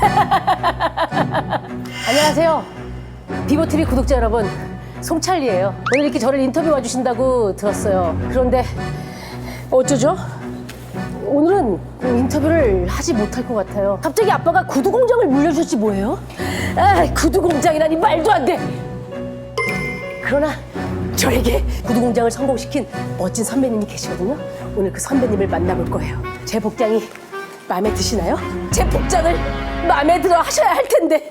안녕하세요. 비보TV 구독자 여러분, 송찰리예요. 오늘 이렇게 저를 인터뷰 와주신다고 들었어요. 그런데 어쩌죠? 오늘은 그 인터뷰를 하지 못할 것 같아요. 갑자기 아빠가 구두 공장을 물려주셨지 뭐예요? 아, 구두 공장이라니 말도 안 돼. 그러나 저에게 구두 공장을 성공시킨 멋진 선배님이 계시거든요. 오늘 그 선배님을 만나볼 거예요. 제 복장이 마음에 드시나요? 제 복장을 마음에 들어 하셔야 할 텐데.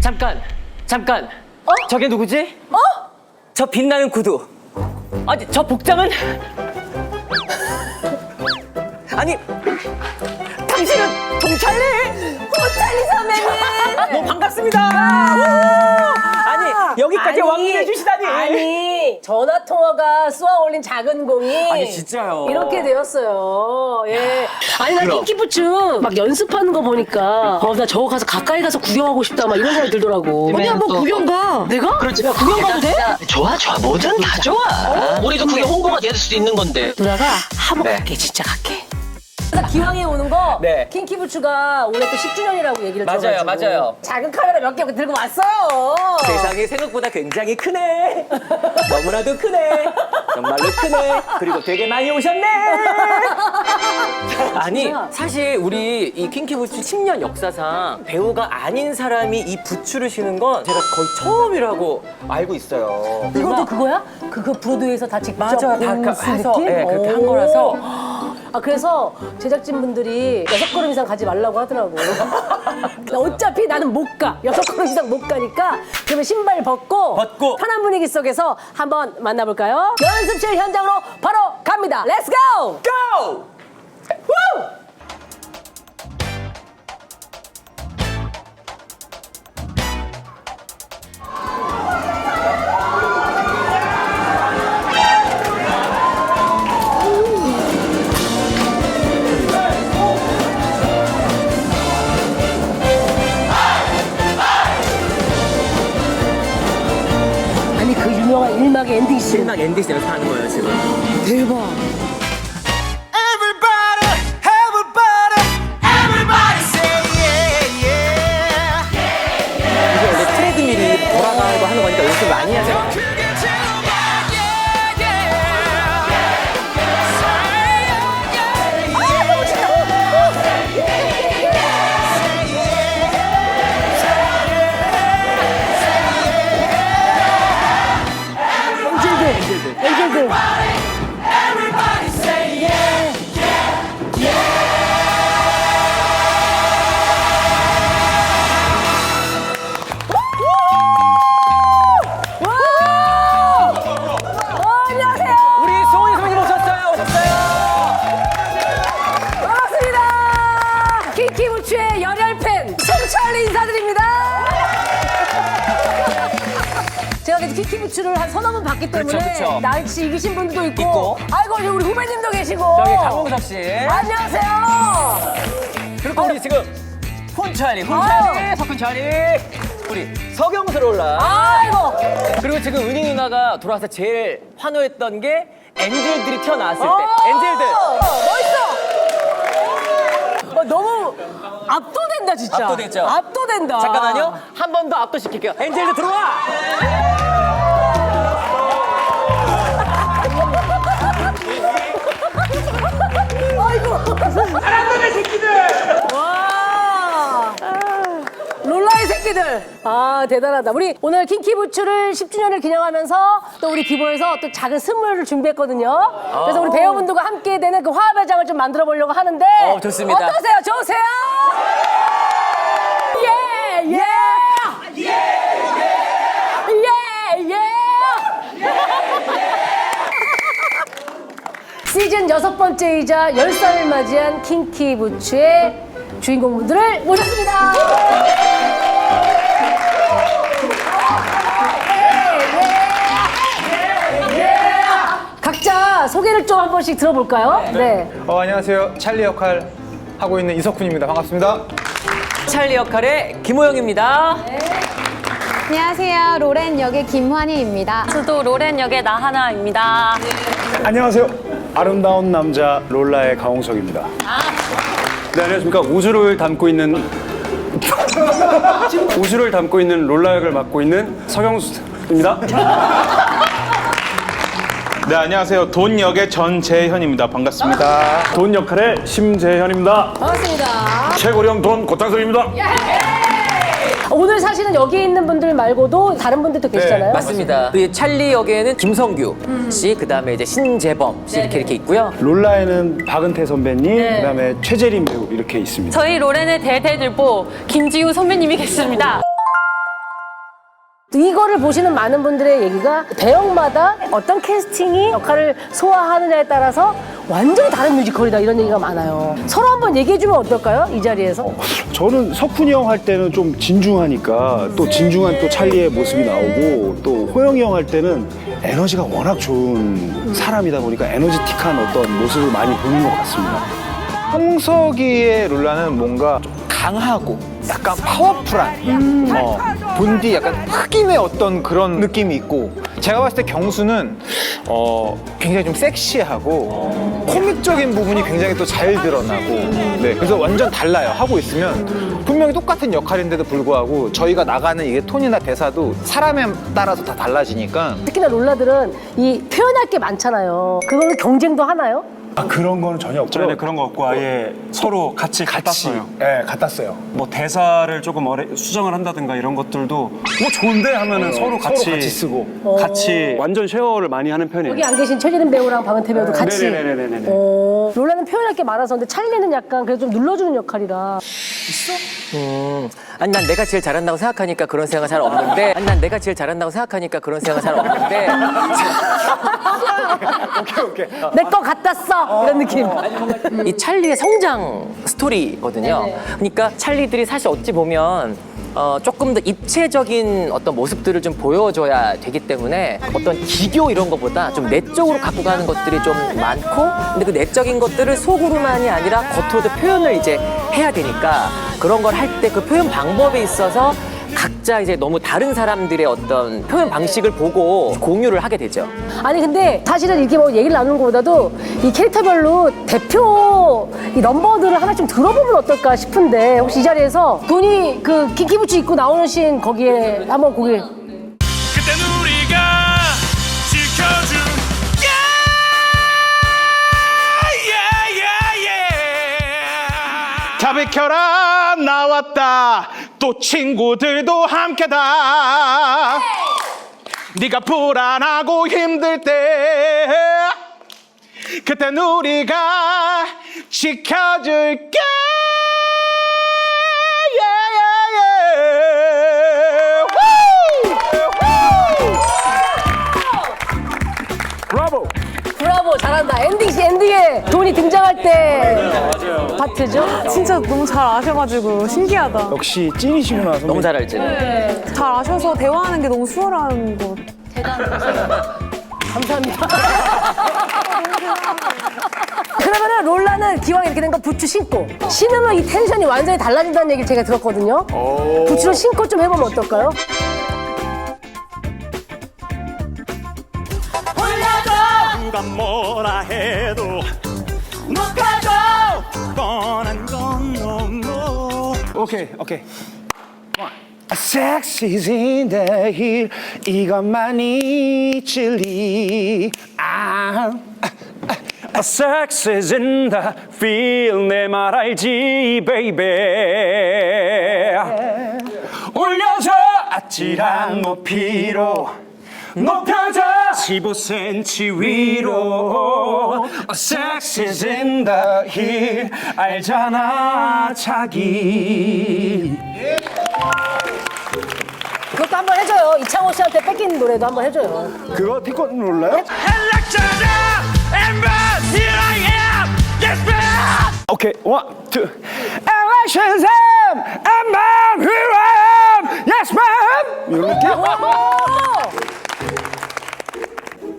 잠깐, 잠깐. 어? 저게 누구지? 어? 저 빛나는 구두. 아니, 저 복장은? 아니, 당신은 동찰리? 호찰리 선배님! 뭐 반갑습니다. 여기까지 왕래해 주시다니. 아니 전화 통화가 쏘아 올린 작은 공이 아니, 진짜요. 이렇게 되었어요. 예. 아니 나 그럼. 킹키부츠 막 연습하는 거 보니까 어 나 저거 가서 가까이 가서 구경하고 싶다 막 이런 생각이 들더라고. 언니야 뭐 구경 가. 내가? 그렇지. 야, 구경 가도 돼? 좋아, 좋아. 뭐든 다 좋아. 우리도 그게 홍보가 될 수도 있는 건데. 누나가 한번 네. 갈게 진짜 갈게. 기왕에 오는 거 네. 킹키부츠가 올해 또 10주년이라고 얘기를 맞아요, 들어가지고 맞아요. 작은 카메라 몇 개 들고 왔어요. 세상이 생각보다 굉장히 크네. 너무나도 크네. 정말로 크네. 그리고 되게 많이 오셨네. 아니. 사실 우리 이 킹키 부츠 10년 역사상 배우가 아닌 사람이 이 부츠를 신은 건 제가 거의 처음이라고 알고 있어요. 이것도 그거야? 그거 브로드웨이에서 다 직접 맞아요. 다 무슨 해서? 예, 그렇게 한 오. 거라서. 아 그래서 제작진 분들이 여섯 걸음 이상 가지 말라고 하더라고. 어차피 나는 못 가. 여섯 걸음 이상 못 가니까 그러면 신발 벗고, 벗고. 편한 분위기 속에서 한번 만나볼까요? 연습실 현장으로 바로 갑니다. 렛츠 고! 고! 아 일막의 엔딩 씬에서 하는 거예요, 지금. 대박. 이게 원래 트레드밀이 돌아가고 하는 거니까 연습 많이 하잖아요. 키부츠의 열혈 팬 송찰리 인사드립니다. 제가 그래도 킹키부츠를 한 서너 번 봤기 때문에 그렇죠, 그렇죠. 날치 이기신 분들도 있고, 있고. 아이고 우리 후배님도 계시고 저기 강홍석 씨. 안녕하세요. 그리고 우리 지금 훈찰리, 훈찰리, 석훈찰리. 우리 서경슬 올라. 아이고 그리고 지금 은희 누나가 돌아와서 제일 환호했던 게 엔젤들이 튀어나왔을 어, 때. 엔젤들. 압도된다 진짜. 압도됐죠? 압도된다. 잠깐만요. 한 번 더 압도시킬게요. 엔젤들 들어와! 와. 롤라의 새끼들. 아, 대단하다. 우리 오늘 킹키부츠를 10주년을 기념하면서 또 우리 비보에서 또 작은 선물을 준비했거든요. 그래서 우리 배우분들과 함께 되는 그 화합의 장을 좀 만들어 보려고 하는데. 어, 좋습니다. 어떠세요? 좋으세요? 예, 예. 예, 예. 시즌 여섯 번째이자 열 살을 맞이한 킹키 부츠의 주인공분들을 모셨습니다. 소개를 좀 한 번씩 들어볼까요? 네. 어, 안녕하세요. 찰리 역할 하고 있는 이석훈입니다. 반갑습니다. 찰리 역할의 김호영입니다. 안녕하세요. 로렌 역의 김환희입니다. 저도 로렌 역의 나하나입니다. 안녕하세요. 아름다운 남자 롤라의 강홍석입니다. 네, 안녕하십니까. 우주를 담고 있는 우주를 담고 있는 롤라 역을 맡고 있는 서경수입니다. 네 안녕하세요 돈 역의 전재현입니다 반갑습니다 돈 역할의 심재현입니다. 반갑습니다. 최고령 돈 고창석입니다. 오늘 사실은 여기 있는 분들 말고도 다른 분들도 계시잖아요. 맞습니다. 그 찰리 역에는 김성규 씨, 그 다음에 이제 신재범 씨 이렇게 이렇게 있고요. 롤라에는 박은태 선배님, 그다음에 최재림 배우 이렇게 있습니다. 저희 로렌의 대대들보 김지우 선배님이 계십니다. 이거를 보시는 많은 분들의 얘기가 배역마다 어떤 캐스팅이 역할을 소화하느냐에 따라서 완전히 다른 뮤지컬이다 이런 얘기가 많아요. 서로 한번 얘기해주면 어떨까요? 이 자리에서. 저는 석훈이 형 할 때는 좀 진중하니까 또 진중한 또 찰리의 모습이 나오고 또 호영이 형 할 때는 에너지가 워낙 좋은 사람이다 보니까 에너지틱한 어떤 모습을 많이 보는 것 같습니다. 홍석이의 롤라는 뭔가 좀 강하고 약간 파워풀한 어, 본디 약간 흑인의 어떤 그런 느낌이 있고 제가 봤을 때 경수는 어, 굉장히 좀 섹시하고 코믹적인 부분이 굉장히 또 잘 드러나고 네, 그래서 완전 달라요 하고 있으면 분명히 똑같은 역할인데도 불구하고 저희가 나가는 이게 톤이나 대사도 사람에 따라서 다 달라지니까 특히나 롤라들은 이 표현할 게 많잖아요. 그거는 경쟁도 하나요? 아 그런 거는 전혀 없고요. 저희는 그런 거 없고 아예 서로 같이 같이, 같았어요. 예, 같았어요. 뭐 대사를 조금 어레, 수정을 한다든가 이런 것들도 뭐 좋은데 하면은 서로 같이 같이 쓰고. 같이 완전 쉐어를 많이 하는 편이에요. 여기 안 계신 최재림 배우랑 박은태 배우도 같이. 네네네네네네. 어, 롤라는 표현할 게 많아서 근데 찰리는 약간 그래도 좀 눌러주는 역할이라. 음, 아니 난 내가 제일 잘한다고 생각하니까 그런 생각 잘 없는데, 아니 난 내가 제일 잘한다고 생각하니까 그런 생각 잘 없는데, 내 거 갖다 써! 이런 느낌. 이 찰리의 성장 스토리거든요. 그러니까 찰리들이 사실 어찌 보면 어, 조금 더 입체적인 어떤 모습들을 좀 보여줘야 되기 때문에 어떤 기교 이런 것보다 좀 내적으로 갖고 가는 것들이 좀 많고 근데 그 내적인 것들을 속으로만이 아니라 겉으로도 표현을 이제 해야 되니까 그런 걸 할 때 그 표현 방법에 있어서 각자 이제 너무 다른 사람들의 어떤 표현 방식을 보고 공유를 하게 되죠. 아니 근데 사실은 이렇게 뭐 얘기를 나누는 것보다도 이 캐릭터별로 대표 이 넘버들을 하나 좀 들어보면 어떨까 싶은데 혹시 이 자리에서 돈이 그 킹키부츠 입고 나오는 씬 거기에 한번 거기 그땐 우리가 지켜줄게 yeah, yeah, yeah. 자 비켜라 나 왔다. 또 친구들도 함께다. 네가 불안하고 힘들 때 그땐 우리가 지켜줄게 잘한다 엔딩 시 엔딩에 돈이 등장할 때 파트죠 진짜 너무 잘 아셔가지고 신기하다. 역시 찐이시구나 선배님. 너무 잘 알지? 잘 아셔서 대화하는 게 너무 수월한 것 감사합니다 그러면은 롤라는 기왕 이렇게 된 거 부츠 신고 신으면 이 텐션이 완전히 달라진다는 얘기를 제가 들었거든요 부츠를 신고 좀 해보면 어떨까요? 누가 뭐라 해도 높아져 뻔한 건 너무 오케이 오케이. Sex in the hill. 이것만이 진리. 아, A sex is in the feel 내말 알지 baby. 올려줘 아찔한 높이로 높여줘 15cm 위로 A sex is in the hill 알잖아 자기 그것도 한번 해줘요 이창호 씨한테 뺏긴 노래도 한번 해줘요 그거 티콘 롤라요? 연락처자 엠버 here I am yes man 오케이 원, 투 Election Sam I'm man who I am Yes ma'am 이렇게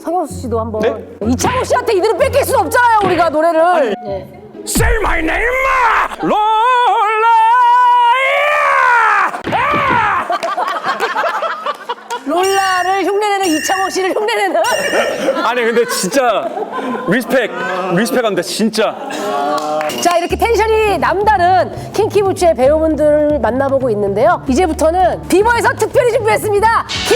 성형수 씨도 한번 이창호 씨한테 이대로 뺏길 수 없잖아요 우리가 노래를. 네. Say my name 롤라 롤라를 흉내내는 이창호 씨를 흉내내는. 아니 근데 진짜 리스펙 리스펙합니다 진짜. 자 이렇게 텐션이 남다른 킹키부츠의 배우분들을 만나보고 있는데요. 이제부터는 비버에서 특별히 준비했습니다. 킹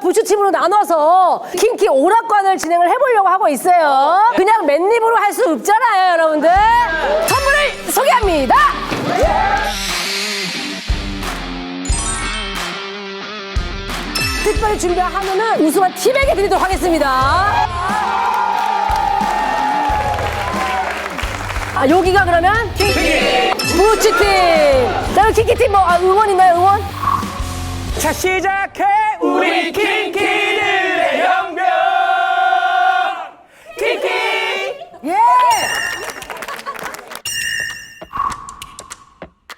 부추 팀으로 나눠서 킹키 오락관을 진행을 해보려고 하고 있어요. 그냥 맨입으로 할 수 없잖아요 여러분들. 선물을 소개합니다. 특별히 준비한 한우는 우승한 팀에게 드리도록 하겠습니다. 아 여기가 그러면? 킹키 부추 팀. 자, 그럼 킹키 팀 뭐 아, 응원 있나요 응원? 자 시작해 우리 킹키들의 혁명 킹키 예!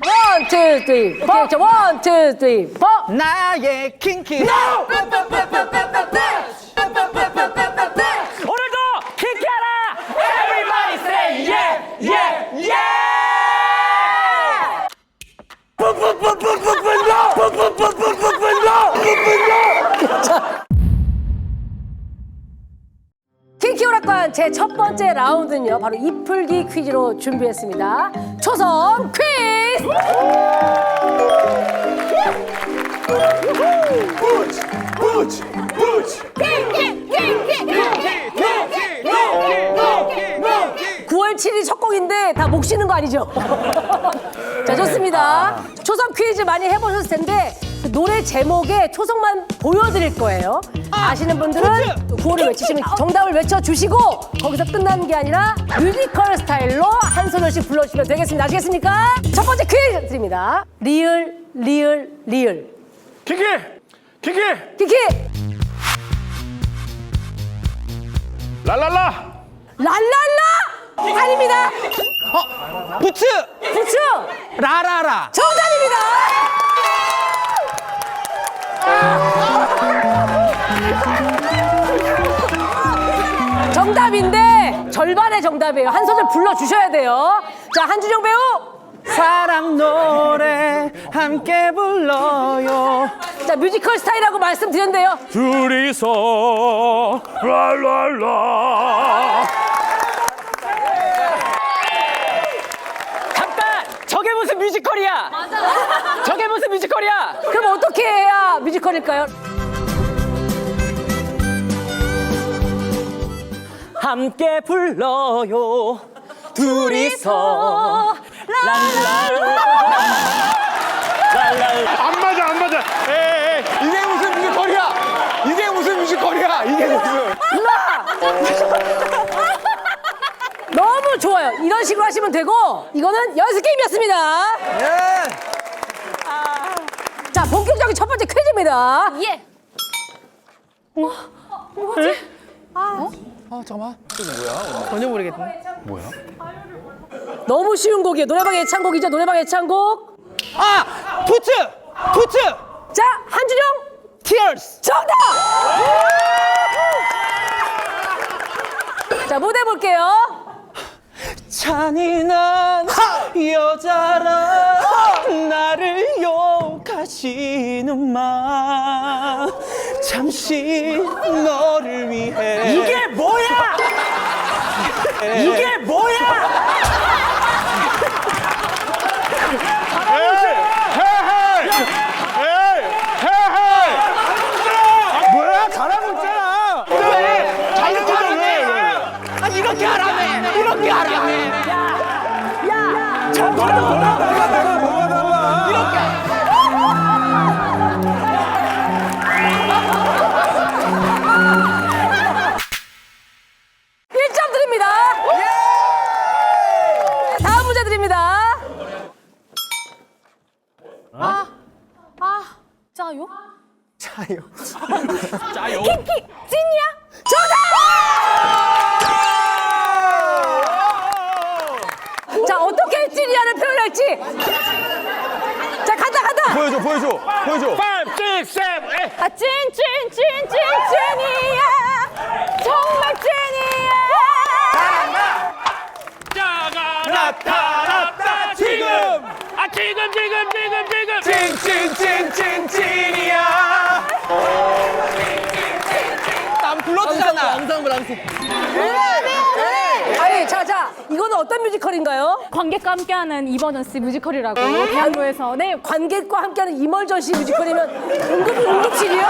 원, 투, 쓰리, 포. 자, 원, 투, 쓰리, 포. 나의 킹키 오늘도 킹키하라 Everybody say yeah yeah yeah 킹키 오락관 제 첫 번째 라운드는요, 바로 이풀기 퀴즈로 준비했습니다. 초성 퀴즈! 부츠 부츠 9월 7일 첫 곡인데 다 목 쉬는 거 아니죠? 자, 좋습니다. 초성 퀴즈 많이 해보셨을 텐데 그 노래 제목에 초성만 보여드릴 거예요. 아 시는 분들은 구호를 외치시면 정답을 외쳐주시고 거기서 끝나는 게 아니라 뮤지컬 스타일로 한 소절씩 불러주시면 되겠습니다. 아시겠습니까? 첫 번째 퀴즈 드립니다. 리을, 리을, 리을. 킹키 킹키 키키! 랄랄라 랄랄라! 아닙니다. 부츠 부츠! 라라라 정답입니다. 정답인데 절반의 정답이에요. 한 소절 불러 주셔야 돼요. 자, 한주정 배우. 사랑 노래 함께 불러요 자, 뮤지컬 스타일이라고 말씀드렸는데요. 둘이서 랄랄라 잠깐 저게 무슨 뮤지컬이야 맞아 저게 무슨 뮤지컬이야 그럼 어떻게 해야 뮤지컬일까요? 함께 불러요. 둘이서. 안 맞아 안 맞아. 에이 이게 무슨 뮤지컬이야? 이게 무슨 뮤지컬이야? 이게 무슨. 너무 좋아요. 이런 식으로 하시면 되고 이거는 연습 게임이었습니다. 자, 본격적인 첫 번째 퀴즈입니다. 예. 너무 쉬운 곡이에요. 노래방 애창곡이죠. 노래방 애창곡. 아 부츠 부츠 자, 한준영 Tears 정답! 자, 무대 볼게요. 잔인한 여자라 나를 욕 하시는 마 잠시 너를 위해. 이게 뭐야? 이게 뭐야 표현할지. 자 간다 간다. 보여줘 보여줘 보여줘. 아, 찐, 찐, 찐, 찐, 찐이야. 정말 찐이야. 나타났다 지금 아 지금 지금 지금 지금 찐찐찐찐찐이야. 안 불러주잖아. 아니, 자, 자, 이거는 어떤 뮤지컬인가요? 관객과 함께하는 이버전스 뮤지컬이라고 대학로에서 네 관객과 함께하는 이멀전시 뮤지컬이면 응급 응급실이요?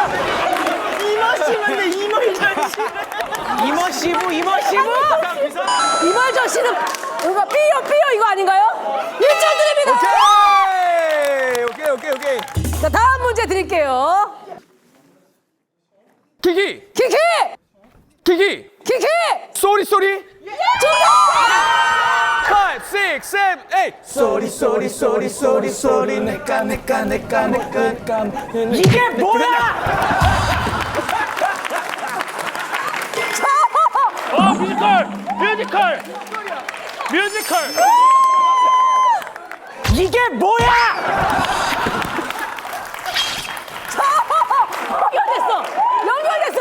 이머시브 이머시브. 이멀전시는 뭔가 삐요 삐요 이거 아닌가요? 1점 드립니다. 오케이 오케이 오케이 오케이. 자, 다음 문제 드릴게요. 키키 키키! 키키 키키! 쏘리 쏘리? 정답! 5 6 7 8 쏘리 쏘리 쏘리 쏘리 쏘리. 내까 내까 내까 내까 내까 이게 뭐야? 어 뮤지컬 뮤지컬 뮤지컬. 이게 뭐야 연결됐어! 연결됐어!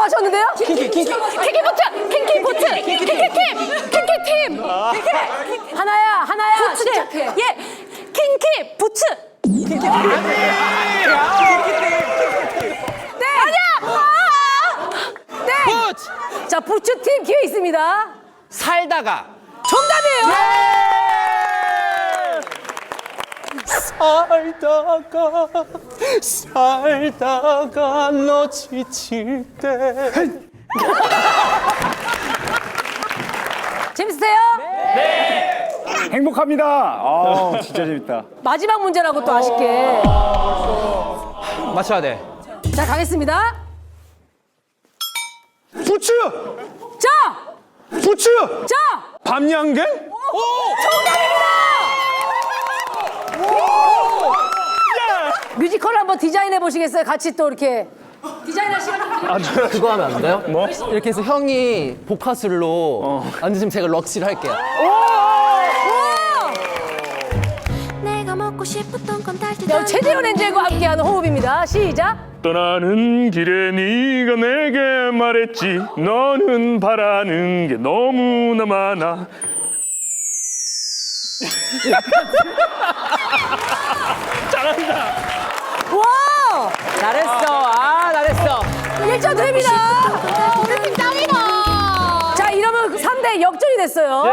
부츠라고 하셨는데요? 킹키, 킹키. 킹키 부츠 킹키 부츠 킹키 팀 킹키 팀 하나야, 하나야. 부츠 침착해. 예 킹키 부츠 네! 아니야! 네! 자, 부츠팀 기회 있습니다. 살다가 정답이에요! 살다가 살다가 너 지칠 때 재밌으세요? 행복합니다. 아 진짜 재밌다. 마지막 문제라고 또 아쉽게. 맞춰야 돼. 자, 가겠습니다. 부츠 자! 부츠 자! 밤양갱? 뮤지컬 한번 디자인해 보시겠어요? 같이 또 이렇게 디자인할 시간 드릴게요. 그거 하면 안 돼요? 뭐? 이렇게 해서 형이 보카술로 앉으시면 제가 럭시를 할게요. 내가 먹고 싶었던 건 달지 자, 최재훈 엔젤과 함께하는 호흡입니다. 시작. 떠나는 길에 네가 내게 말했지 너는 바라는 게 너무나 많아 와! 잘했어. 아, 잘했어. 1점 드립니다. 우리 팀 짱이다. 자, 이러면 3대 역전이 됐어요.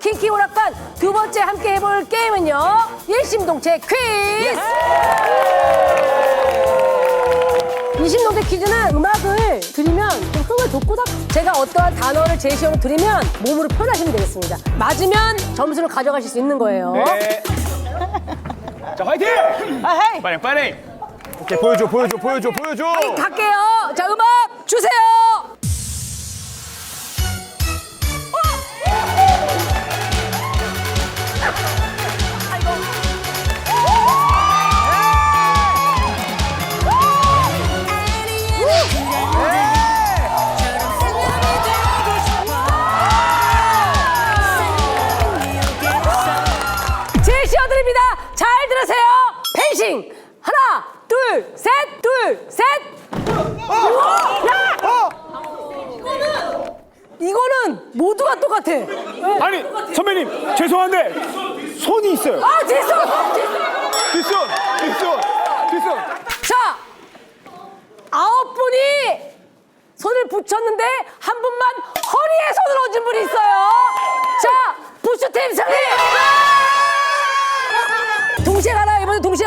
킹키 오락관 두 번째 함께 해볼 게임은요. 일심동체 퀴즈! 일심동체 퀴즈는 음악을 들으면 좀 흥을 돋고서 제가 어떠한 단어를 제시어로 드리면 몸으로 표현하시면 되겠습니다. 맞으면 점수를 가져가실 수 있는 거예요. 네. 자 화이팅! 빨리 빨리. 오케이 보여줘 보여줘 보여줘 보여줘. 갈게요. 자, 음악 주세요.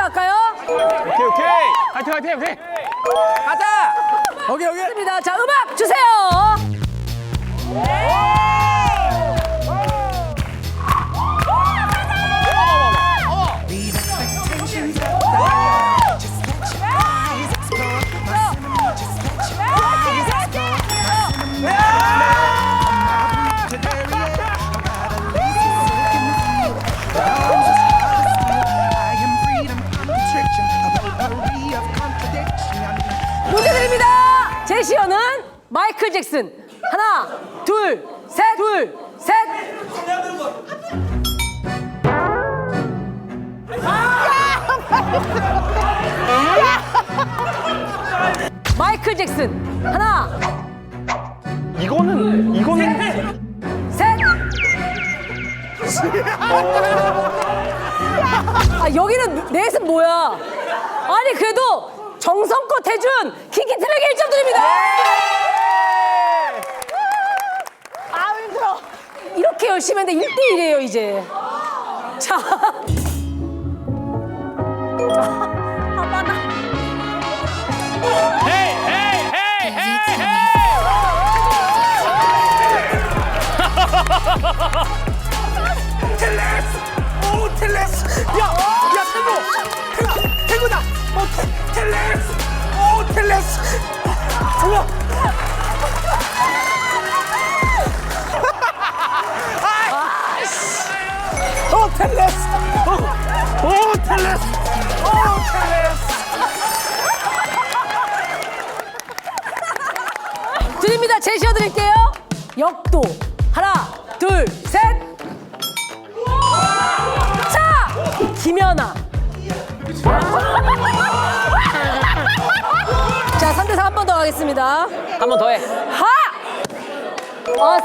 갈까요? 오케이 오케이. 화이팅 화이팅 화이팅. 가자. 오케이 오케이. 좋습니다. 자, 음악 주세요. 제시어는 마이클 잭슨. 하나, 둘, 셋, 둘, 셋. 마이클 잭슨. 하나, 이거는 이거는 셋. 아 여기는 넷은 뭐야? 아니 그래도 정성껏 해준 킹키트에게 1점 드립니다. 아 힘들어. 이렇게 열심히 했는데 1대1이에요 이제. 자. 텔레스 오 텔레스 야 텔레스! 오 텔레스! 우와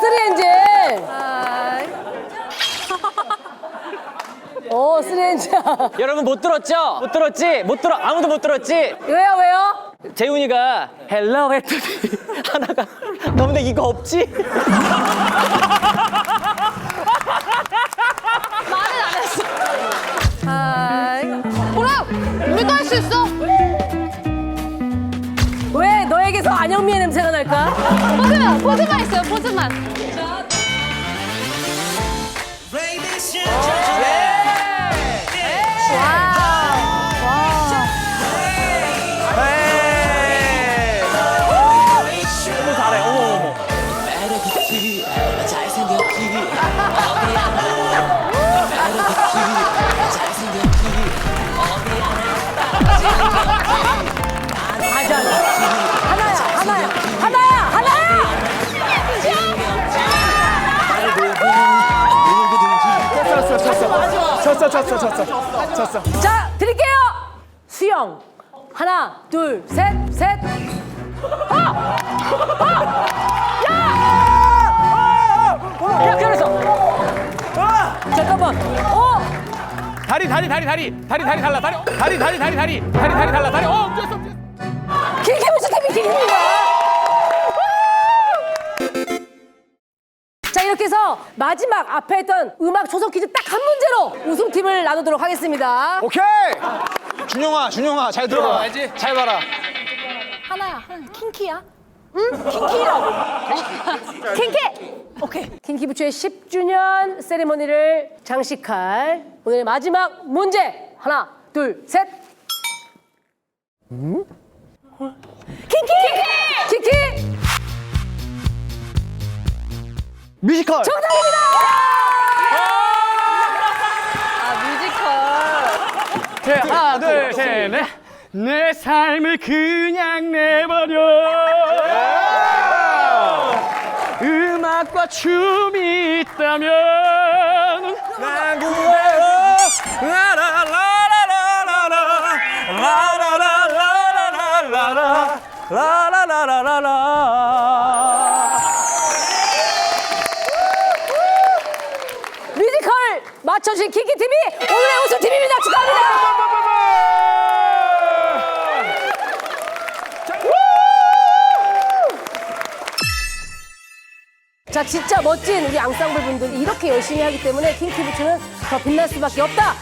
쓰리엔젤. 오, 쓰리엔젤. 여러분 못 들었죠? 못 들었지? 못 들어 아무도 못 들었지? 왜요, 왜요? 재훈이가 헬로 했더니 하나가 너네 이거 없지? 말은 안 했어. 아, 뭐라? 우리도 할 수 있어. 왜 너에게서 안영미의 냄새가? 포즈만, 포즈만 있어요, 포즈만. 쳤어 쳤어 쳤어 쳤어 자, 드릴게요! 수영. 하나, 둘, 셋, 셋. 아! 아! 야! 야, 그래서. 잠깐만. 어? 다리 다리 다리 다리 다리 다리 달라 다리 다리 다리 다리 다리 다리 다리 달라 다리 어 없지. 킹키부츠 TV 킹입니다. 자, 이렇게 해서 마지막 앞에 했던 음악 초성 퀴즈 딱 한 문제로 우승팀을 나누도록 하겠습니다. 오케이. 준영아 준영아 잘 들어봐. 알지? 잘 봐라. 하나야, 하나. 킹키야? 응? 킹키라고. 킹키! 오케이. 킹키부츠의 10주년 세리머니를 장식할 오늘의 마지막 문제. 하나, 둘, 셋. 음? 뮤지컬 정답입니다! 네, 하나 둘셋 넷 내 삶을 그냥 내버려 음악과 춤이 있다면 난 그대로 라라라라라라라 라라라라라라라 라라라라라라 맞춰주신 킹키TV 오늘의 우승팀입니다. 축하합니다! 자, 진짜 멋진 우리 앙상블 분들이 이렇게 열심히 하기 때문에 킹키부츠는 더 빛날 수밖에 없다.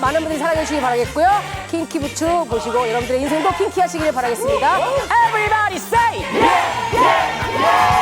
많은 분들이 사랑해 주시기 바라겠고요. 킹키 부츠 보시고 여러분들의 인생도 킹키하시길 바라겠습니다. Everybody say yeah, yeah, yeah.